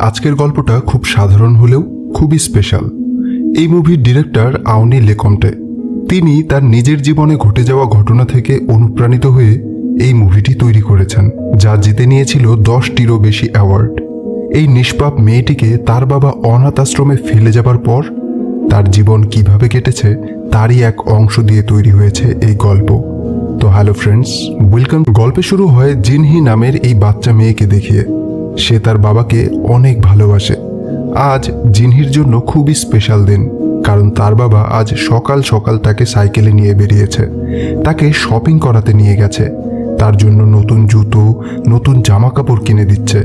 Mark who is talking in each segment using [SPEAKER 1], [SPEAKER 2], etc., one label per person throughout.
[SPEAKER 1] আজকের গল্পটা খুব সাধারণ হলেও খুবই স্পেশাল এই মুভির ডিরেক্টর আউনি লেকমটে। তিনি তার নিজের জীবনে ঘটে যাওয়া ঘটনা থেকে অনুপ্রাণিত হয়ে এই মুভিটি তৈরি করেছেন, যা জিতে নিয়েছিল দশটিরও বেশি অ্যাওয়ার্ড এই নিষ্পাপ মেয়েটিকে তার বাবা অনাথ আশ্রমে ফেলে যাবার পর তার জীবন কীভাবে কেটেছে তারই এক অংশ দিয়ে তৈরি হয়েছে এই গল্প। তো হ্যালো ফ্রেন্ডস ওয়েলকাম গল্পে শুরু হয় জিনহি নামের এই বাচ্চা মেয়েকে দেখিয়ে। সে তার বাবাকে অনেক ভালোবাসে। আজ জিনহির জন্য খুবই স্পেশাল দিন, কারণ তার বাবা আজ সকাল সকাল তাকে সাইকেলে নিয়ে বেরিয়েছে। তাকে শপিং করাতে নিয়ে গেছে। তার জন্য নতুন জুতো, নতুন জামা কাপড় কিনে দিচ্ছে।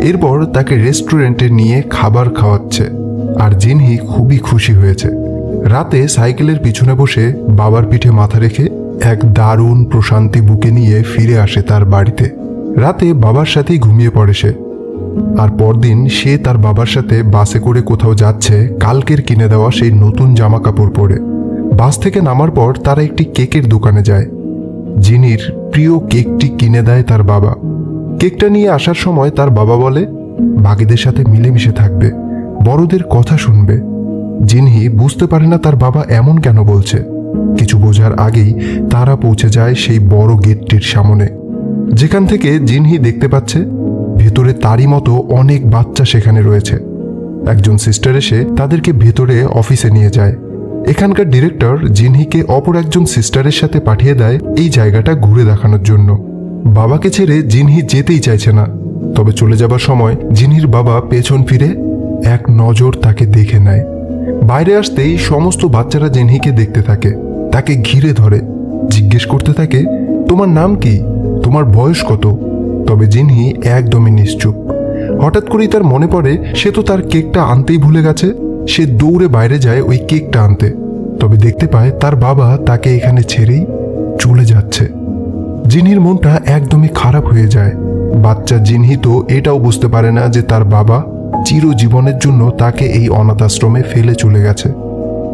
[SPEAKER 1] এরপর তাকে রেস্টুরেন্টে নিয়ে খাবার খাওয়াচ্ছে। আর জিনহি খুবই খুশি হয়েছে। রাতে সাইকেলের পিছনে বসে বাবার পিঠে মাথা রেখে এক দারুণ প্রশান্তি বুকে নিয়ে ফিরে আসে তার বাড়িতে। রাতে বাবার সাথেই ঘুমিয়ে পড়ে সে। আর পরদিন সে তার বাবার সাথে বাসে করে কোথাও যাচ্ছে, কালকের কিনে দেওয়া সেই নতুন জামা কাপড় পরে। বাস থেকে নামার পর তারা একটি কেকের দোকানে যায়। জিনির প্রিয় কেকটি কিনে দেয় তার বাবা। কেকটা নিয়ে আসার সময় তার বাবা বলে বাকিদের সাথে মিলেমিশে থাকবে, বড়দের কথা শুনবে। জিনহি বুঝতে পারে না তার বাবা এমন কেন বলছে। কিছু বোঝার আগেই তারা পৌঁছে যায় সেই বড় গেটটির সামনে। যেখান থেকে জিনহি দেখতে পাচ্ছে ভেতরে তারই মতো অনেক বাচ্চা সেখানে রয়েছে। একজন সিস্টার এসে তাদেরকে ভেতরে অফিসে নিয়ে যায়। এখানকার ডিরেক্টর জিনহিকে অপর একজন সিস্টারের সাথে পাঠিয়ে দেয় এই জায়গাটা ঘুরে দেখানোর জন্য। বাবাকে ছেড়ে জিনহি যেতেই চাইছে না। তবে চলে যাবার সময় জিনহির বাবা পেছন ফিরে এক নজর তাকে দেখে নেয়। বাইরে আসতেই সমস্ত বাচ্চারা জিনহিকে দেখতে থাকে। তাকে ঘিরে ধরে। জিজ্ঞেস করতে থাকে, তোমার নাম কি? তোমার বয়স কত? তবে জিনহি একদমই নিশ্চুপ। হঠাৎ করেই তার মনে পড়ে, সে তো তার কেকটা আনতেই ভুলে গেছে। সে দৌড়ে বাইরে যায় ওই কেকটা আনতে। তবে দেখতে পায় তার বাবা তাকে এখানে ছেড়েই চলে যাচ্ছে। জিনহির মনটা একদমই খারাপ হয়ে যায়। বাচ্চা জিনহি তো এটাও বুঝতে পারে না যে তার বাবা চিরজীবনের জন্য তাকে এই অনাথ আশ্রমে ফেলে চলে গেছে।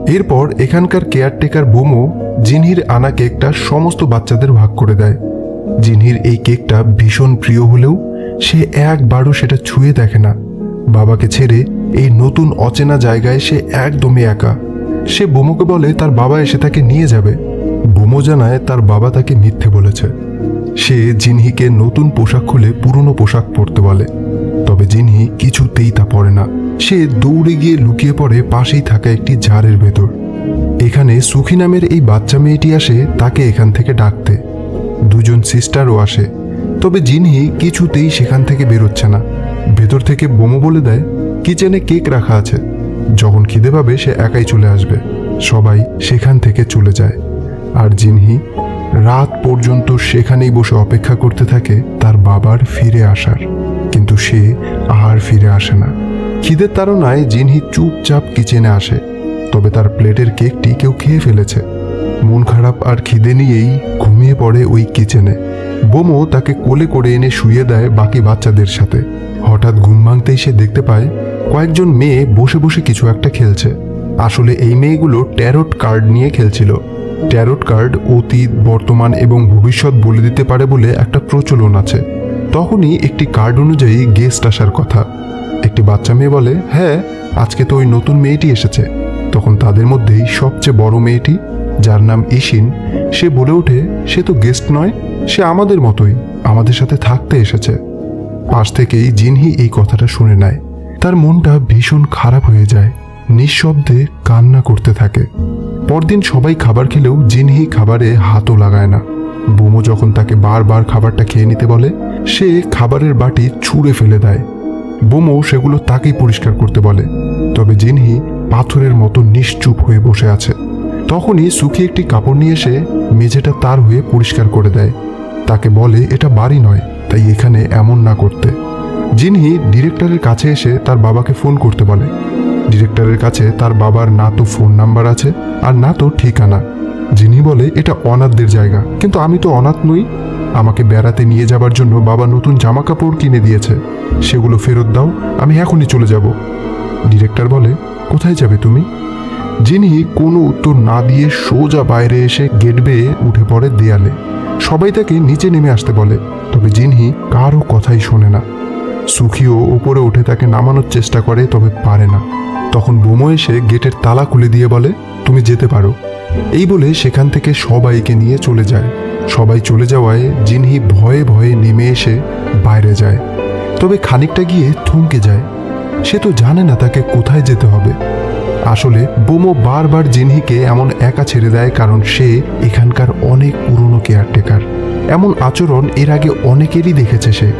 [SPEAKER 1] এরপর এখানকার কেয়ারটেকার বোমো জিনহির আনা কেকটা সমস্ত বাচ্চাদের ভাগ করে দেয়। জিনহির এই কেকটা ভীষণ প্রিয় হলেও সে একবারও সেটা ছুঁয়ে দেখে না। বাবাকে ছেড়ে এই নতুন অচেনা জায়গায় সে একদমই একা। সে বোমোকে বলে তার বাবা এসে তাকে নিয়ে যাবে। বোমো জানায় তার বাবা তাকে মিথ্যে বলেছে। সে জিনহিকে নতুন পোশাক খুলে পুরনো পোশাক পরতে বলে। তবে জিনহি কিছুতেই তা পরে না। সে দৌড়ে গিয়ে লুকিয়ে পড়ে পাশেই থাকা একটি ঝাড়ের ভেতর। এখানে সুখী নামের এই বাচ্চা মেয়েটি আসে তাকে এখান থেকে ডাকতে। দুজন সিস্টারও আসে। তবে জিনহি কিছুতেই সেখান থেকে বেরোচ্ছে না। ভেতর থেকে বোমো বলে দেয় কিচেনে কেক রাখা আছে? যখন খিদে পাবে, সে একাই চলে আসবে। সবাই সেখান থেকে চলে যায়। আর জিনহি রাত পর্যন্ত সেখানেই বসে অপেক্ষা করতে থাকে তার বাবার ফিরে আসার। কিন্তু সে আর ফিরে আসে না। খিদের তাড়নায় জিনহি চুপচাপ কিচেনে আসে। তবে তার প্লেটের কেকটি কেউ খেয়ে ফেলেছে। মন খারাপ আর খিদে নিয়েই ঘুমিয়ে পড়ে ওই কিচেনে। বোমো তাকে কোলে করে এনে শুয়ে দেয় বাকি বাচ্চাদের সাথে। হঠাৎ ঘুম ভাঙতেই সে দেখতে পায় কয়েকজন মেয়ে বসে বসে কিছু একটা খেলছে। আসলে এই মেয়েগুলো ট্যারোট কার্ড নিয়ে খেলছিল। ট্যারোট কার্ড অতীত, বর্তমান এবং ভবিষ্যৎ বলে দিতে পারে বলে একটা প্রচলন আছে। তখনই একটি কার্ড অনুযায়ী গেস্ট আসার কথা। একটি বাচ্চা মেয়ে বলে হ্যাঁ আজকে তো ওই নতুন মেয়েটি এসেছে। তখন তাদের মধ্যেই সবচেয়ে বড় মেয়েটি যার নাম ইশিন, সে বলে ওঠে, সে তো গেস্ট নয়, সে আমাদের মতোই, আমাদের সাথে থাকতে এসেছে। পাশ থেকেই জিনহি এই কথাটা শুনে নেয়। তার মনটা ভীষণ খারাপ হয়ে যায়, নিঃশব্দে কান্না করতে থাকে। পরদিন সবাই খাবার খেলেও জিনহি খাবারে হাতও লাগায় না। বোমো যখন তাকে বারবার খাবারটা খেয়ে নিতে বলে, সে খাবারের বাটি ছুঁড়ে ফেলে দেয়। বোমো সেগুলো তাকেই পরিষ্কার করতে বলে। তবে জিনহি পাথরের মতো নিশ্চুপ হয়ে বসে আছে। তখনই সুখী একটি কাপড় নিয়ে এসে মেঝেটা তার হয়ে পরিষ্কার করে দেয়। তাকে বলে, এটা বাড়ি নয়, তাই এখানে এমন না করতে। জিনহি ডিরেক্টরের কাছে এসে তার বাবাকে ফোন করতে বলে। ডিরেক্টরের কাছে তার বাবার না তো ফোন নাম্বার আছে আর না তো ঠিকানা। জিনি বলে, এটা অনাথদের জায়গা, কিন্তু আমি তো অনাথ নই। আমাকে বেড়াতে নিয়ে যাবার জন্য বাবা নতুন জামা কাপড় কিনে দিয়েছে। সেগুলো ফেরত দাও, আমি এখনই চলে যাব। ডিরেক্টর বলে, কোথায় যাবে তুমি? যিনি কোনো উত্তর না দিয়ে সোজা বাইরে এসে গেট বেয়ে উঠে পড়ে দেয়ালে। সবাই তাকে নিচে নেমে আসতে বলে। তবে জিনহি কারও কথাই শোনে না। সুখিও উপরে উঠে তাকে নামানোর চেষ্টা করে, তবে পারে না। তখন বোমো এসে গেটের তালা খুলে দিয়ে বলে, তুমি যেতে পারো। এই বলে সেখান থেকে সবাইকে নিয়ে চলে যায়। সবাই চলে যাওয়ায় জিনহি ভয়ে ভয়ে নেমে এসে বাইরে যায়। তবে খানিকটা গিয়ে থমকে যায়। সে তো জানে না তাকে কোথায় যেতে হবে। আসলে বোমো বারবার জিনহিকে এমন একা ছেড়ে দেয় কারণ সে এখানকার অনেক পুরনো কেয়ারটেকার। এমন আচরণ এর আগে অনেকেরই দেখেছে সে।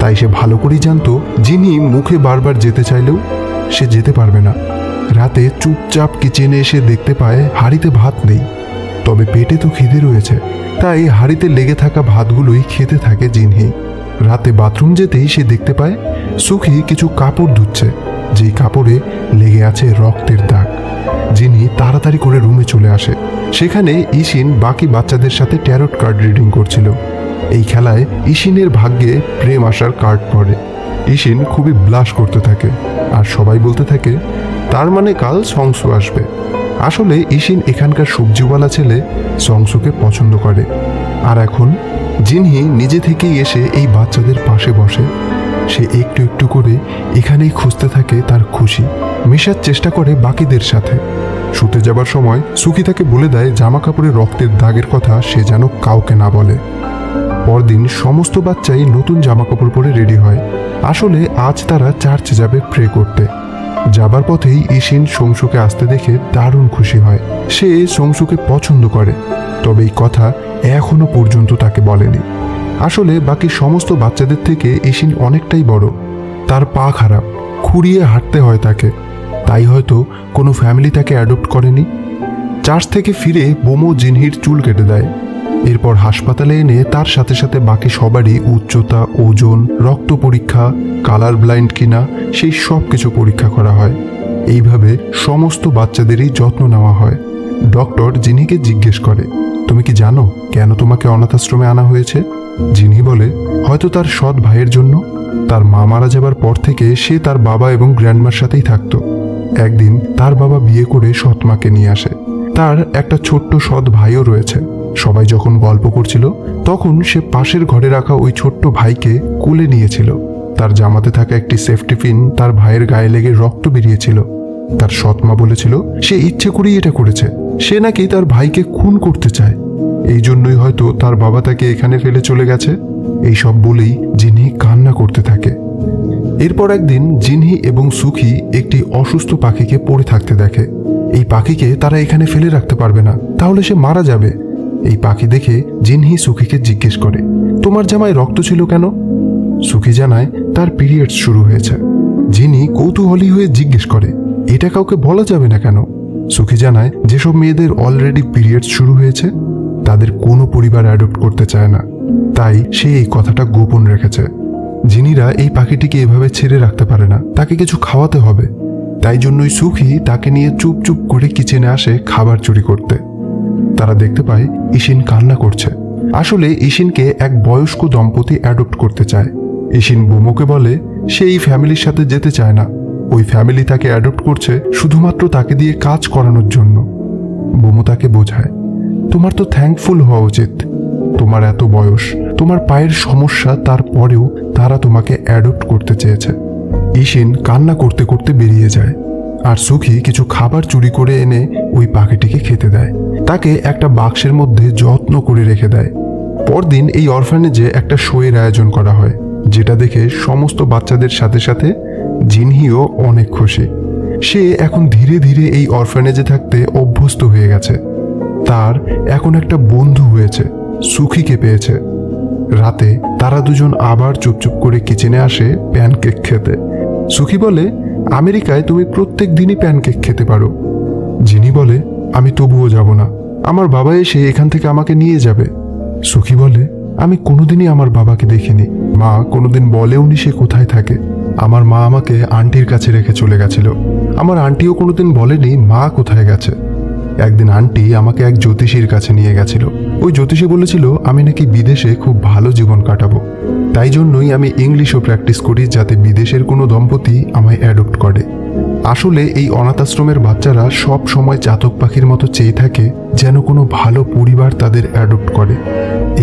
[SPEAKER 1] তাই সে ভালো করেই জানতো জিনহি মুখে বারবার যেতে চাইলেও সে যেতে পারবে না। রাতে চুপচাপ কিচেনে এসে দেখতে পায় হাড়িতে ভাত নেই। তবে পেটে তো খিদে রয়েছে। তাই হাড়িতে লেগে থাকা ভাতগুলোই খেতে থাকে জিনহি। রাতে বাথরুম যেতেই সে দেখতে পায় সুখী কিছু কাপড় ধুচ্ছে। যেই কাপড়ে লেগে আছে রক্তের দাগ, যিনি তাড়াতাড়ি করে রুমে চলে আসে। সেখানে ইশিন বাকি বাচ্চাদের সাথে ট্যারট কার্ড রিডিং করছিল। এই খেলায় ইশিনের ভাগ্যে প্রেম আসার কার্ড পড়ে। ইশিন খুবই ব্লাশ করতে থাকে আর সবাই বলতে থাকে, তার মানে কাল সংসু আসবে। আসলে ইশিন এখানকার সবজিওয়ালা ছেলে সংসুকে পছন্দ করে। আর এখন জিনহি নিজে থেকেই এসে এই বাচ্চাদের পাশে বসে। সে একটু একটু করে এখানেই খুঁজতে থাকে তার খুশি। মেশার চেষ্টা করে বাকিদের সাথে। শুতে যাবার সময় সুখী তাকে বলে দেয় জামা কাপড়ে রক্তের দাগের কথা সে যেন কাউকে না বলে। পরদিন সমস্ত বাচ্চাই নতুন জামা কাপড় পরে রেডি হয়। আসলে আজ তারা চার্চে যাবে প্রে করতে। যাবার পথেই ইশিন সংসুকে আসতে দেখে দারুণ খুশি হয়। সে সংসুকে পছন্দ করে, তবে এই কথা এখনও পর্যন্ত তাকে বলেনি। আসলে বাকি সমস্ত বাচ্চাদের থেকে ইশিন অনেকটাই বড়। তার পা খারাপ, খুঁড়িয়ে হাঁটতে হয় তাকে। তাই হয়তো কোনো ফ্যামিলি তাকে অ্যাডপ্ট করেনি। চার্চ থেকে ফিরে বোমো জিনহির চুল কেটে দেয়। এরপর হাসপাতালে এনে তার সাথে সাথে বাকি সবারই উচ্চতা, ওজন, রক্ত পরীক্ষা কালার ব্লাইন্ড কিনা, সেই সব কিছু পরীক্ষা করা হয়। এইভাবে সমস্ত বাচ্চাদেরই যত্ন নেওয়া হয়। ডক্টর জিনিকে জিজ্ঞেস করে তুমি কি জানো কেন তোমাকে অনাথ আশ্রমে আনা হয়েছে? জিনি বলে, হয়তো তার সৎ ভাইয়ের জন্য। তার মা মারা যাবার পর থেকে সে তার বাবা এবং গ্র্যান্ডমার সাথেই থাকতো। একদিন তার বাবা বিয়ে করে সৎ মাকে নিয়ে আসে। তার একটা ছোট্ট সৎ ভাইও রয়েছে। সবাই যখন গল্প করছিল, তখন সে পাশের ঘরে রাখা ওই ছোট্ট ভাইকে কোলে নিয়েছিল। তার জামাতে থাকা একটি সেফটি পিন তার ভাইয়ের গায়ে লেগে রক্ত বেরিয়েছিল। তার সৎমা বলেছিল, সে ইচ্ছে করেই এটা করেছে। সে নাকি তার ভাইকে খুন করতে চায়। এই জন্যই হয়তো তার বাবা তাকে এখানে ফেলে চলে গেছে। এই সব বলেই জিনি কান্না করতে থাকে। এরপর একদিন জিনহি এবং সুখী একটি অসুস্থ পাখিকে পড়ে থাকতে দেখে। এই পাখিকে তারা এখানে ফেলে রাখতে পারবে না, তাহলে সে মারা যাবে। এই পাখি দেখে জিনহি সুখীকে জিজ্ঞেস করে, তোমার জামায় রক্ত ছিল কেন? সুখী জানায়, তার পিরিয়ডস শুরু হয়েছে। জিনি কৌতূহলী হয়ে জিজ্ঞেস করে, এটা কাউকে বলা যাবে না কেন? সুখী জানায়, যেসব মেয়েদের অলরেডি পিরিয়ড শুরু হয়েছে, তাদের কোনো পরিবার অ্যাডপ্ট করতে চায় না। তাই সে এই কথাটা গোপন রেখেছে। জিনিরা এই পাখিটিকে এভাবে ছেড়ে রাখতে পারে না, তাকে কিছু খাওয়াতে হবে। তাই জন্যই সুখী তাকে নিয়ে চুপ চুপ করে কিচেনে আসে খাবার চুরি করতে। তারা দেখতে পায়, ইশিন কান্না করছে। আসলে ইশিনকে এক বয়স্ক দম্পতি অ্যাডপ্ট করতে চায়। ইশিন বোমোকে বলে সে এই ফ্যামিলির সাথে যেতে চায় না। ওই ফ্যামিলি তাকে অ্যাডপ্ট করছে শুধুমাত্র তাকে দিয়ে কাজ করানোর জন্য। বোমো তাকে বোঝায়, তোমার তো থ্যাঙ্কফুল হওয়া উচিত। তোমার এত বয়স, তোমার পায়ের সমস্যা, তারপরেও তারা তোমাকে অ্যাডপ্ট করতে চেয়েছে। ইশিন কান্না করতে করতে বেরিয়ে যায়, আর সুখী কিছু খাবার চুরি করে এনে ওই পাখিটিকে খেতে দেয়। তাকে একটা বাক্সের মধ্যে যত্ন করে রেখে দেয়। পরদিন এই অরফানেজে একটা শোয়ের আয়োজন করা হয়, যেটা দেখে সমস্ত বাচ্চাদের সাথে সাথে জিনহিও অনেক খুশি। সে এখন ধীরে ধীরে এই অরফানেজে থাকতে অভ্যস্ত হয়ে গেছে। তার এখন একটা বন্ধু হয়েছে, সুখীকে পেয়েছে। রাতে তারা দুজন আবার চুপচুপ করে কিচেনে আসে প্যানকেক খেতে। সুখী বলে, আমেরিকায় তুমি প্রত্যেক দিনই প্যানকেক খেতে পারো। জিনি বলে, আমি তবুও যাব না। আমার বাবা এসে এখান থেকে আমাকে নিয়ে যাবে। সুখী বলে, আমি কোনোদিনই আমার বাবাকে দেখিনি। মা কোনোদিন বলেওনি সে কোথায় থাকে। আমার মা আমাকে আন্টির কাছে রেখে চলে গেছিল। আমার আন্টিও কোনোদিন বলেনি মা কোথায় গেছে। একদিন আন্টি আমাকে এক জ্যোতিষীর কাছে নিয়ে গেছিল। ওই জ্যোতিষী বলেছিল, আমি নাকি বিদেশে খুব ভালো জীবন কাটাবো। তাই জন্যই আমি ইংলিশও প্র্যাকটিস করি যাতে বিদেশের কোনো দম্পতি আমায় অ্যাডপ্ট করে। আসলে এই অনাথাশ্রমের বাচ্চারা সব সময় চাতক পাখির মতো চেয়ে থাকে যেন কোনো ভালো পরিবার তাদের অ্যাডপ্ট করে।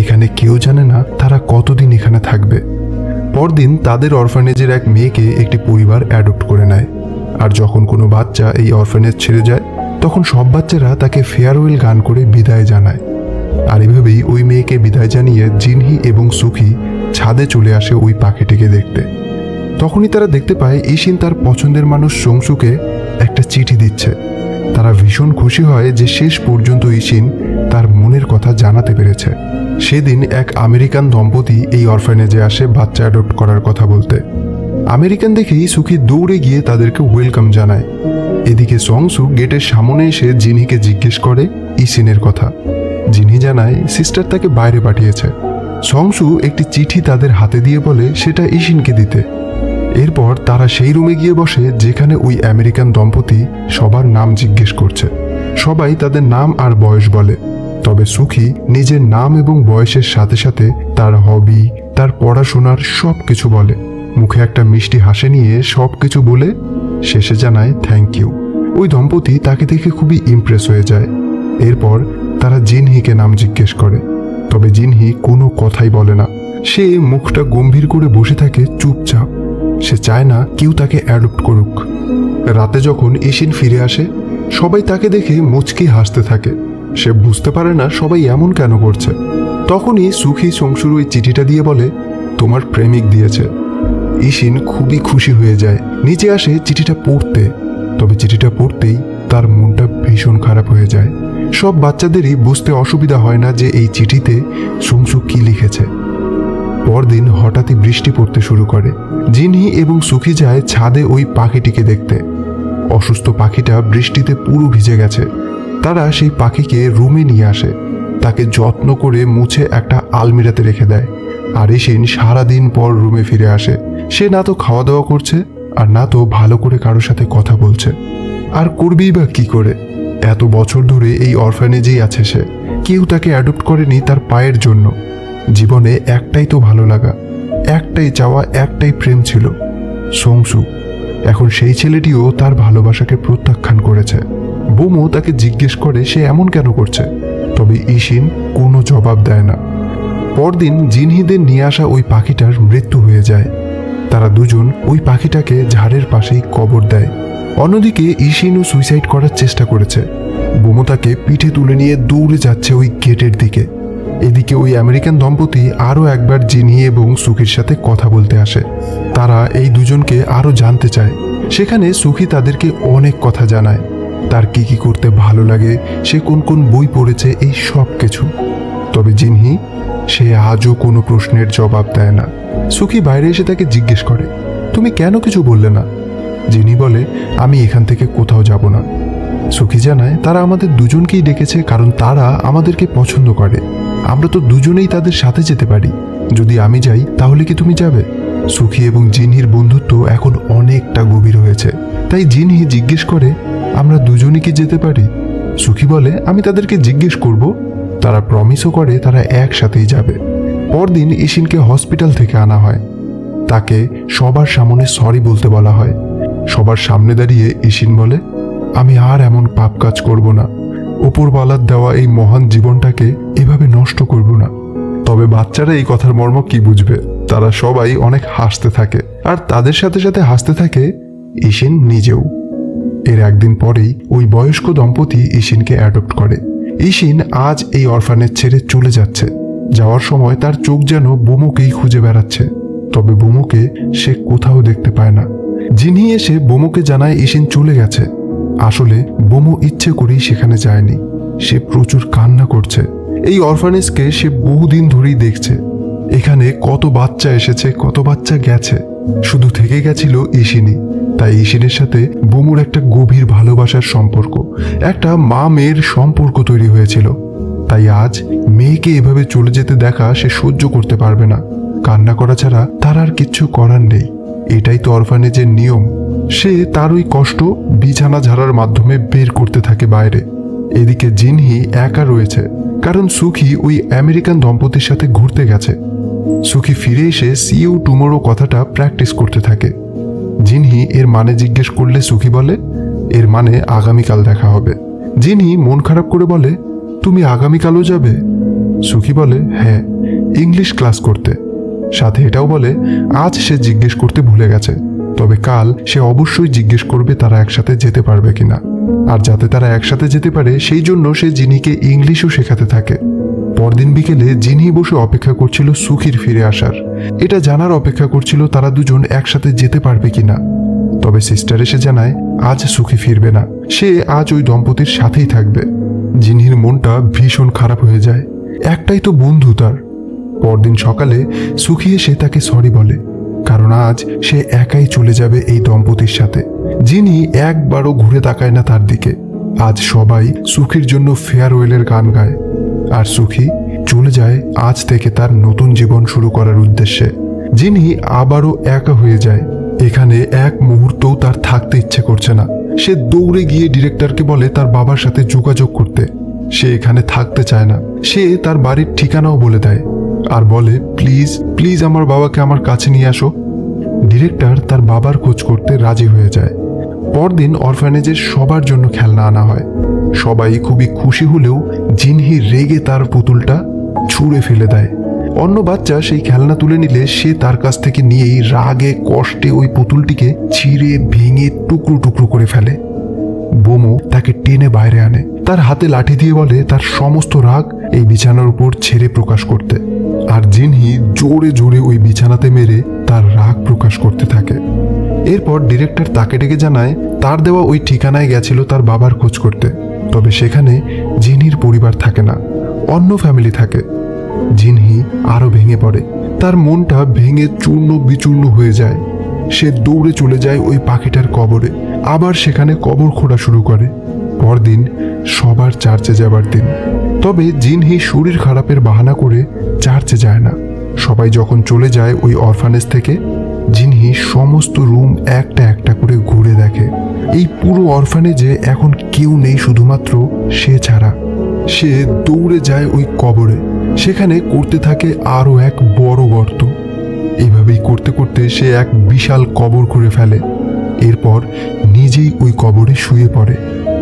[SPEAKER 1] এখানে কেউ জানে না তারা কতদিন এখানে থাকবে। পরদিন তাদের অরফানেজের এক মেয়েকে একটি পরিবার অ্যাডপ্ট করে নেয়। আর যখন কোনো বাচ্চা এই অরফানেজ ছেড়ে যায়, তখন সব বাচ্চারা তাকে ফেয়ারওয়েল গান করে বিদায় জানায়। আর এভাবেই ওই মেয়েকে বিদায় জানিয়ে জিনহি এবং সুখী ছাদে চলে আসে ওই পাখিটিকে দেখতে। তখনই তারা দেখতে পায় ইশিন তার পছন্দের মানুষ সংসুকে একটা চিঠি দিচ্ছে। তারা ভীষণ খুশি হয় যে শেষ পর্যন্ত ইশিন তার মনের কথা জানাতে পেরেছে। সেদিন এক আমেরিকান দম্পতি এই অরফানেজে আসে বাচ্চা অ্যাডপ্ট করার কথা বলতে। আমেরিকান দেখেই সুখী দৌড়ে গিয়ে তাদেরকে ওয়েলকাম জানায়। এদিকে সংসু গেটের সামনে এসে জিনিকে জিজ্ঞেস করে ইসিনের কথা। জিনি জানায় সিস্টার তাকে বাইরে পাঠিয়েছে। সংসু একটি চিঠি তাদের হাতে দিয়ে বলে, সেটা ইশিনকে দিতে। এরপর তারা সেই রুমে গিয়ে বসে, যেখানে ওই আমেরিকান দম্পতি সবার নাম জিজ্ঞেস করছে। সবাই তাদের নাম আর বয়স বলে। তবে সুখী নিজের নাম এবং বয়সের সাথে সাথে তার হবি তার পড়াশোনার সব কিছু বলে। মুখে একটা মিষ্টি হাসি নিয়ে সব কিছু বলে শেষে জানায় থ্যাংক ইউ ওই দম্পতি তাকে দেখে খুবই ইমপ্রেস হয়ে যায়। এরপর তারা জিনহিকে নাম জিজ্ঞেস করে। তবে জিনহি কোনো কথাই বলে না। সে মুখটা গম্ভীর করে বসে থাকে চুপচাপ। সে চায় না কেউ তাকে অ্যাডপ্ট করুক। রাতে যখন ইশিন ফিরে আসে, সবাই তাকে দেখে মুচকি হাসতে থাকে। সে বুঝতে পারে না সবাই এমন কেন করছে। তখনই সুখী সংসুর ওই চিঠিটা দিয়ে বলে, তোমার প্রেমিক দিয়েছে। ইশিন খুবই খুশি হয়ে যায়। নিচে আসে চিঠিটা পড়তে। তবে চিঠিটা পড়তেই তার মনটা ভীষণ খারাপ হয়ে যায়। সব বাচ্চাদেরই বুঝতে অসুবিধা হয় না যে এই চিঠিতে সংসু কি লিখেছে। পরদিন হঠাৎই বৃষ্টি পড়তে শুরু করে। জিনহি এবং সুখী যায় ছাদে ওই পাখিটিকে দেখতে। অসুস্থ পাখিটা বৃষ্টিতে পুরো ভিজে গেছে। তারা সেই পাখিকে রুমে নিয়ে আসে। তাকে যত্ন করে মুছে একটা আলমিরাতে রেখে দেয়। আর এসিন সারাদিন পর রুমে ফিরে আসে। সে না তো খাওয়া দাওয়া করছে, আর না তো ভালো করে কারোর সাথে কথা বলছে। আর করবেই বা কি করে? এত বছর ধরে এই অরফানেজেই আছে সে। কেউ তাকে অ্যাডপ্ট করেনি তার পায়ের জন্য। জীবনে একটাই তো ভালো লাগা। একটাই চাওয়া, একটাই প্রেম ছিল। সংসু এখন সেই ছেলেটিও তার ভালোবাসাকে প্রত্যাখ্যান করেছে। বোমো তাকে জিজ্ঞেস করে সে এমন কেন করছে। তবে ইশিন কোনো জবাব দেয় না। পরদিন জিনহিদের নিয়ে আসা ওই পাখিটার মৃত্যু হয়ে যায়। তারা দুজন ওই পাখিটাকে ঝাড়ের পাশেই কবর দেয়। অন্যদিকে ইশিনও সুইসাইড করার চেষ্টা করেছে। বোমো তাকে পিঠে তুলে নিয়ে দৌড়ে যাচ্ছে ওই গেটের দিকে। এদিকে ওই আমেরিকান দম্পতি আরও একবার জিনি এবং সুখির সাথে কথা বলতে আসে। তারা এই দুজনকে আরও জানতে চায়। সেখানে সুখী তাদেরকে অনেক কথা জানায়। তার কি কি করতে ভালো লাগে, সে কোন কোন বই পড়েছে, এই সব কিছু। তবে জিনহি, সে আজও কোনো প্রশ্নের জবাব দেয় না। সুখী বাইরে এসে তাকে জিজ্ঞেস করে, তুমি কেন কিছু বললে না? জিনি বলে, আমি এখান থেকে কোথাও যাব না। সুখী জানায়, তারা আমাদের দুজনকেই ডেকেছে, কারণ তারা আমাদেরকে পছন্দ করে। আমরা তো দুজনেই তাদের সাথে যেতে পারি। যদি আমি যাই, তাহলে কি তুমি যাবে? সুখী এবং জিনহির বন্ধুত্ব এখন অনেকটা গভীর হয়েছে। তাই জিনহি জিজ্ঞেস করে আমরা দুজনই কি যেতে পারি? সুখী বলে আমি তাদেরকে জিজ্ঞেস করব। তারা প্রমিসও করে তারা একসাথেই যাবে। পরদিন ইশিনকে হসপিটাল থেকে আনা হয়। তাকে সবার সামনে সরি বলতে বলা হয়। সবার সামনে দাঁড়িয়ে ইশিন বলে, আমি আর এমন পাপ কাজ করব না। ওপরওয়ালার দেওয়া এই মহান জীবনটাকে এভাবে নষ্ট করব না। তবে বাচ্চারা এই কথার মর্ম কি বুঝবে? তারা সবাই অনেক হাসতে থাকে। আর তাদের সাথে সাথে হাসতে থাকে ইশিন নিজেও। এর একদিন পরেই ওই বয়স্ক দম্পতি ইশিনকে অ্যাডপ্ট করে। ইশিন আজ এই অরফানেজ ছেড়ে চলে যাচ্ছে। যাওয়ার সময় তার চোখ যেন বোমোকেই খুঁজে বেড়াচ্ছে। তবে বোমোকে সে কোথাও দেখতে পায় না। যিনি এসে বোমোকে জানায় ইশিন চলে গেছে। আসলে বোমো ইচ্ছে করেই সেখানে যায়নি। সে প্রচুর কান্না করছে। এই অরফানেজকে সে বহুদিন ধরেই দেখছে। এখানে কত বাচ্চা এসেছে, কত বাচ্চা গেছে। শুধু থেকে গেছিল ইশিনি তাই ইশিনের সাথে বুমুর একটা গভীর ভালোবাসার সম্পর্ক, একটা মা মেয়ের সম্পর্ক তৈরি হয়েছিল। তাই আজ মেয়েকে এভাবে চলে যেতে দেখা সে সহ্য করতে পারবে না। কান্না করা ছাড়া তার আর কিচ্ছু করার নেই। এটাই তো অরফানেজের নিয়ম। সে তার ওই কষ্ট বিছানা ঝাড়ার মাধ্যমে বের করতে থাকে বাইরে। এদিকে জিনহি একা রয়েছে, কারণ সুখী ওই আমেরিকান দম্পতির সাথে ঘুরতে গেছে। সুখী ফিরে এসে সিইউ টুমোরো কথাটা প্র্যাকটিস করতে থাকে। জিনহি এর মানে জিজ্ঞেস করলে সুখী বলে, এর মানে আগামীকাল দেখা হবে। জিনহি মন খারাপ করে বলে, তুমি আগামীকালও যাবে? সুখী বলে হ্যাঁ ইংলিশ ক্লাস করতে। সাথে এটাও বলে, আজ সে জিজ্ঞেস করতে ভুলে গেছে, তবে কাল সে অবশ্যই জিজ্ঞেস করবে তারা একসাথে যেতে পারবে কিনা। আর যাতে তারা একসাথে যেতে পারে, সেই জন্য সে জিনিকে ইংলিশও শেখাতে থাকে। পরদিন বিকেলে জিনি বসে অপেক্ষা করছিল সুখীর ফিরে আসার। এটা জানার অপেক্ষা করছিল তারা দুজন একসাথে যেতে পারবে কিনা। তবে সিস্টার এসে জানায়, আজ সুখী ফিরবে না। সে আজ ওই দম্পতির সাথেই থাকবে। জিনির মনটা ভীষণ খারাপ হয়ে যায়। একটাই তো বন্ধু তার। পরদিন সকালে সুখী এসে তাকে সরি বলে, কারণ আজ সে একাই চলে যাবে এই দম্পতির সাথে। যিনি একবারও ঘুরে তাকায় না তার দিকে। আজ সবাই সুখীর জন্য ফেয়ারওয়েলের গান গায়। আর সুখী চলে যায় আজ থেকে তার নতুন জীবন শুরু করার উদ্দেশ্যে। যিনি আবারও একা হয়ে যায়, এখানে এক মুহূর্তও তার থাকতে ইচ্ছে করছে না। সে দৌড়ে গিয়ে ডিরেক্টরকে বলে তার বাবার সাথে যোগাযোগ করতে। সে এখানে থাকতে চায় না। সে তার বাড়ির ঠিকানাও বলে দেয় আর বলে, প্লিজ প্লিজ আমার বাবাকে আমার কাছে নিয়ে আসো। ডিরেক্টর তার বাবার খোঁজ করতে রাজি হয়ে যায়। পরদিন অরফানেজের সবার জন্য খেলনা আনা হয়। সবাই খুবই খুশি হলেও জিনহি রেগে তার পুতুলটা ছুঁড়ে ফেলে দেয়। অন্য বাচ্চা সেই খেলনা তুলে নিলে সে তার কাছ থেকে নিয়েই রাগে, কষ্টে ওই পুতুলটিকে ছিঁড়ে, ভেঙে, টুকরো টুকরো করে ফেলে। বোমো তাকে টেনে বাইরে আনে। তার হাতে লাঠি দিয়ে বলে তার সমস্ত রাগ এই বিছানার উপর ছেড়ে প্রকাশ করতে। আর জিনহি জোরে জোরে ওই বিছানাতে মেরে তার রাগ প্রকাশ করতে থাকে। এরপর ডিরেক্টর তাকে ডেকে জানায়, তার দেওয়া ওই ঠিকানায় গেছিল তার বাবার খোঁজ করতে। তবে সেখানে জিনহির পরিবার থাকে না, অন্য ফ্যামিলি থাকে। জিনহি আরও ভেঙে পড়ে। তার মনটা ভেঙে চূর্ণ বিচূর্ণ হয়ে যায়। সে দৌড়ে চলে যায় ওই পাখিটার কবরে। আবার সেখানে কবর খোঁড়া শুরু করে। পরদিন সবার চার্চে যাবার দিন। তবে জিনহি শরীর খারাপের বাহানা করে চার্চে যায় না। সবাই যখন চলে যায় ওই অরফানেজ থেকে জিনহি সমস্ত রুম একটা একটা করে ঘুরে দেখে। এই পুরো অরফানেজে এখন কেউ নেই শুধুমাত্র সে ছাড়া। সে দৌড়ে যায় ওই কবরে। সেখানে করতে থাকে আরও এক বড় গর্ত। এইভাবেই করতে করতে সে এক বিশাল কবর করে ফেলে। এরপর নিজেই ওই কবরে শুয়ে পড়ে।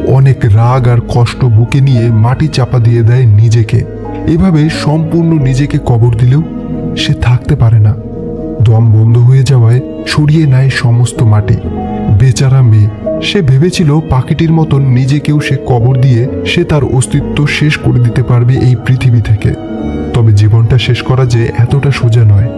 [SPEAKER 1] অনেক রাগ আর কষ্ট বুকে নিয়ে মাটি চাপা দিয়ে দেয় নিজেকে। এভাবে সম্পূর্ণ নিজেকে কবর দিলেও সে থাকতে পারে না। দম বন্ধ হয়ে যাওয়ায় সরিয়ে নেয় সমস্ত মাটি। বেচারা মেয়ে, সে ভেবেছিল পাখিটির মতন নিজেকেও সে কবর দিয়ে সে তার অস্তিত্ব শেষ করে দিতে পারবে এই পৃথিবী থেকে। তবে জীবনটা শেষ করা যে এতটা সোজা নয়।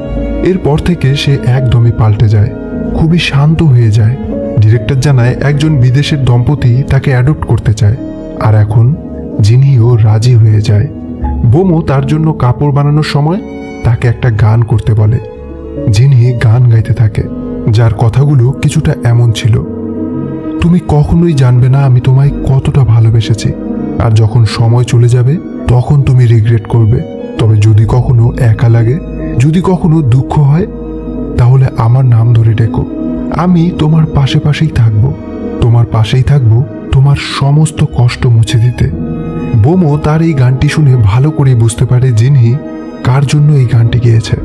[SPEAKER 1] এরপর থেকে সে একদমই পাল্টে যায়, খুবই শান্ত হয়ে যায়। ডিরেক্টর জানায়, একজন বিদেশের দম্পতি তাকে অ্যাডপ্ট করতে চায়। আর এখন জিনিও রাজি হয়ে যায়। বোমো তার জন্য কাপড় বানানোর সময় তাকে একটা গান করতে বলে। যিনি গান গাইতে থাকে, যার কথাগুলো কিছুটা এমন ছিল। তুমি কখনোই জানবে না আমি তোমায় কতটা ভালোবেসেছি, আর যখন সময় চলে যাবে, তখন তুমি রিগ্রেট করবে। তবে যদি কখনো একা লাগে, যদি কখনো দুঃখ হয়, তাহলে আমার নাম ধরে ডেকো। আমি তোমার পাশে পাশেই থাকব। তোমার পাশেই থাকব তোমার সমস্ত কষ্ট মুছে দিতে। বোমো তার এই গানটি শুনে ভালো করে বুঝতে পারে জিনহি কার জন্য এই গানটি গেয়েছে।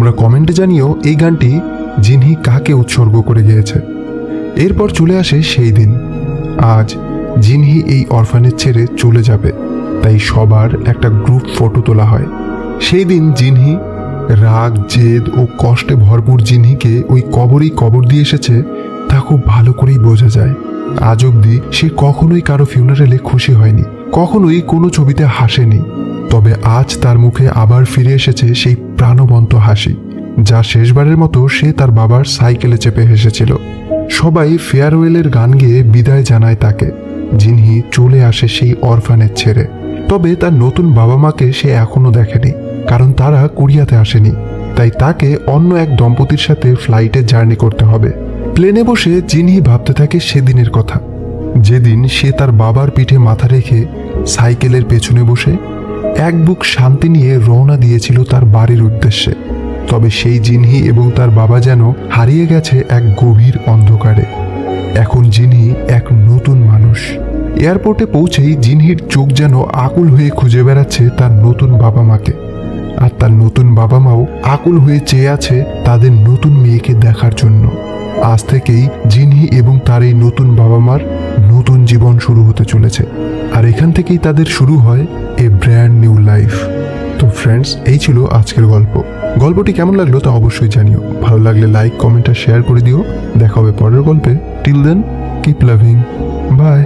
[SPEAKER 1] তোমরা কমেন্টে জানিও এই গানটি জিনহি কাকে উৎসর্গ করে গিয়েছে। এরপর চলে আসে সেই দিন। আজ জিনহি এই অরফানেজ ছেড়ে চলে যাবে, তাই সবার একটা গ্রুপ ফটো তোলা হয়। সেই দিন জিনহি রাগ, জেদ ও কষ্টে ভরপুর জিনহিকে ওই কবরেই কবর দিয়ে এসেছে, তা খুব ভালো করেই বোঝা যায়। আজ অবধি সে কখনোই কারও ফিউনারেলে খুশি হয়নি, কখনোই কোনো ছবিতে হাসেনি। তবে আজ তার মুখে আবার ফিরে এসেছে সেই প্রাণবন্ত হাসি, যা শেষবারের মতো সে তার বাবার সাইকেলে চেপে হেসেছিল। সবাই ফেয়ারওয়েলের গান গেয়ে বিদায় জানায় তাকে জিনহি চলে আসে সেই অরফানের ছেড়ে। তবে তার নতুন বাবা মাকে সে এখনও দেখেনি, কারণ তারা কোরিয়াতে আসেনি। তাই তাকে অন্য এক দম্পতির সাথে ফ্লাইটে জার্নি করতে হবে। প্লেনে বসে জিনহি ভাবতে থাকে সেদিনের কথা। যেদিন সে তার বাবার পিঠে মাথা রেখে সাইকেলের পেছনে বসে এক বুক শান্তি নিয়ে রওনা দিয়েছিল তার বাড়ির উদ্দেশ্যে। তবে সেই জিনহি এবং তার বাবা যেন হারিয়ে গেছে এক গভীর অন্ধকারে। এখন জিনহি এক নতুন মানুষ। এয়ারপোর্টে পৌঁছেই জিনহির চোখ যেন আকুল হয়ে খুঁজে বেড়াচ্ছে তার নতুন বাবা মাকে। আর তার নতুন বাবা মাও আকুল হয়ে চেয়ে আছে তাদের নতুন মেয়েকে দেখার জন্য। আজ থেকেই জিনহি এবং তার এই নতুন বাবা মার নতুন জীবন শুরু হতে চলেছে। আর এখান থেকেই তাদের শুরু হয় এ ব্র্যান্ড নিউ লাইফ তো ফ্রেন্ডস এই ছিল আজকের গল্প। গল্পটি কেমন লাগল তা অবশ্যই জানিও। ভালো লাগলে লাইক কমেন্ট আর শেয়ার করে দিও। দেখা হবে পরের গল্পে। Till then keep loving bye